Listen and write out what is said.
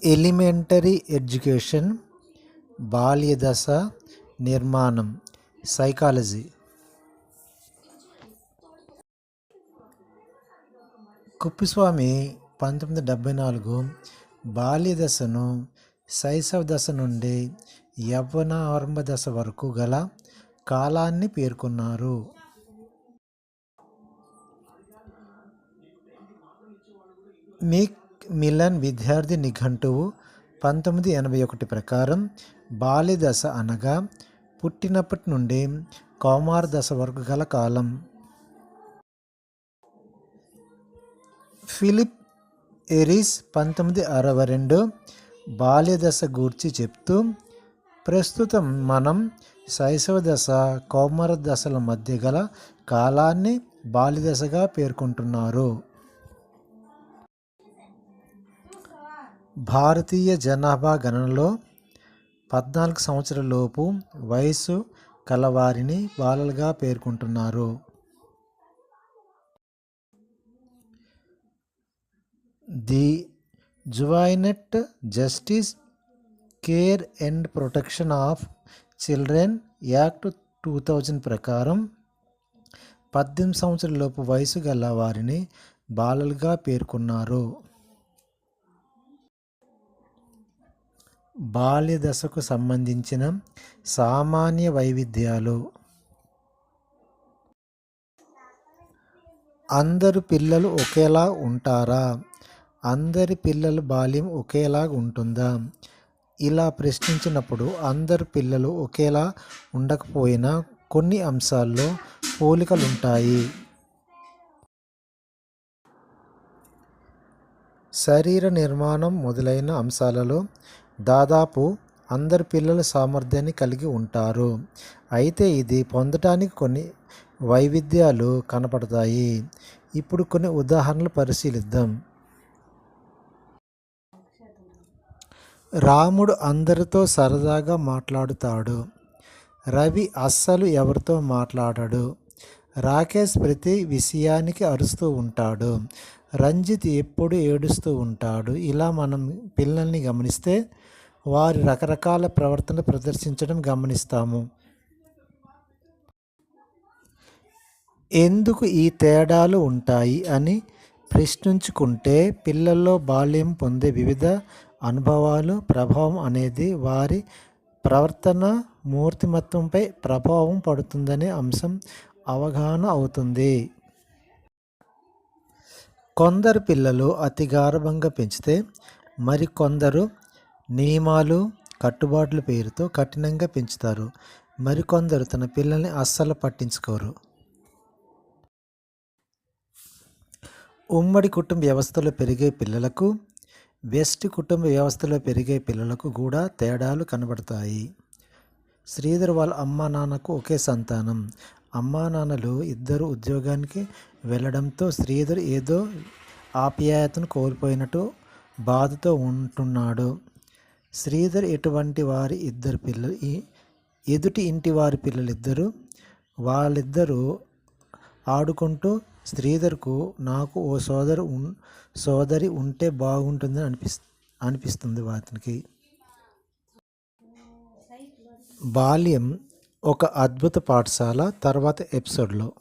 Elementary education బాల్యదశ నిర్మాణం psychology. కుప్పిస్వామి పంతొమ్మిది డెబ్భై నాలుగు బాల్యదశను శైశవ దశ నుండి యవ్వన ఆరంభ దశ వరకు గల కాలాన్ని పేర్కొన్నారు. మిక్ మిలన్ విద్యార్థి నిఘంటువు పంతొమ్మిది ఎనభై ఒకటి ప్రకారం బాల్యదశ అనగా పుట్టినప్పటి నుండి కౌమార దశ వరకు గల కాలం. ఫిలిప్ ఎరిస్ పంతొమ్మిది అరవై రెండు బాల్యదశ గూర్చి చెప్తూ ప్రస్తుతం మనం శైశవ దశ కౌమార దశల మధ్య గల కాలాన్ని బాల్యదశగా పేర్కొంటున్నారు. భారతీయ జనాభా గణనలో పద్నాలుగు సంవత్సరాల లోపు వయసు కలవారిని బాలలుగా పేర్కొంటున్నారు. The juvenile justice care and protection of children act two thousand ప్రకారం పద్దెనిమిది సంవత్సరాల లోపు వయసు గల వారిని బాలలుగా పేర్కొన్నారు. బాల్య దశకు సంబంధించిన సామాన్య వైవిధ్యాలు. అందరు పిల్లలు ఒకేలా ఉంటారా? అందరి పిల్లల బాల్యం ఒకేలా ఉంటుందా? ఇలా ప్రశ్నించినప్పుడు అందరు పిల్లలు ఒకేలా ఉండకపోయినా కొన్ని అంశాల్లో పోలికలు ఉంటాయి శరీర నిర్మాణం మొదలైన అంశాలలో దాదాపు అందరు పిల్లల సామర్థ్యాన్ని కలిగి ఉంటారు. అయితే ఇది పొందటానికి కొన్ని వైవిధ్యాలు కనపడతాయి. ఇప్పుడు కొన్ని ఉదాహరణలు పరిశీలిద్దాం. రాముడు అందరితో సరదాగా మాట్లాడుతాడు. రవి అస్సలు ఎవరితో మాట్లాడాడు. రాకేష్ ప్రతి విషయానికి అరుస్తూ ఉంటాడు. రంజిత్ ఎప్పుడు ఏడుస్తూ ఉంటాడు. ఇలా మనం పిల్లల్ని గమనిస్తే వారి రకరకాల ప్రవర్తన ప్రదర్శించడం గమనిస్తాము. ఎందుకు ఈ తేడాలు ఉంటాయి అని ప్రశ్నించుకుంటే పిల్లల్లో బాల్యం పొందే వివిధ అనుభవాలు ప్రభావం అనేది వారి ప్రవర్తన మూర్తిమత్వంపై ప్రభావం పడుతుందనే అంశం అవగాహన అవుతుంది. కొందరు పిల్లలు అతి గారభంగా పెంచితే మరికొందరు నియమాలు కట్టుబాట్ల పేరుతో కఠినంగా పెంచుతారు. మరికొందరు తన పిల్లల్ని అస్సలు పట్టించుకోరు. ఉమ్మడి కుటుంబ వ్యవస్థలో పెరిగే పిల్లలకు వెస్ట్ కుటుంబ వ్యవస్థలో పెరిగే పిల్లలకు కూడా తేడాలు కనబడతాయి. శ్రీధర్ వాళ్ళ అమ్మా నాన్నకు ఒకే సంతానం. అమ్మా నాన్నలు ఇద్దరు ఉద్యోగానికి వెళ్ళడంతో శ్రీధర్ ఏదో ఆప్యాయతను కోల్పోయినట్టు బాధతో ఉంటున్నాడు. శ్రీధర్ ఎటువంటి వారి ఇద్దరు పిల్లలు ఎదుటి ఇంటి వారి పిల్లలిద్దరూ వాళ్ళిద్దరూ ఆడుకుంటూ శ్రీధర్కు నాకు ఓ సోదరు ఉన్ సోదరి ఉంటే బాగుంటుందని అనిపిస్ అనిపిస్తుంది వాటికి బాల్యం ఒక అద్భుత పాఠశాల తర్వాత ఎపిసోడ్లో.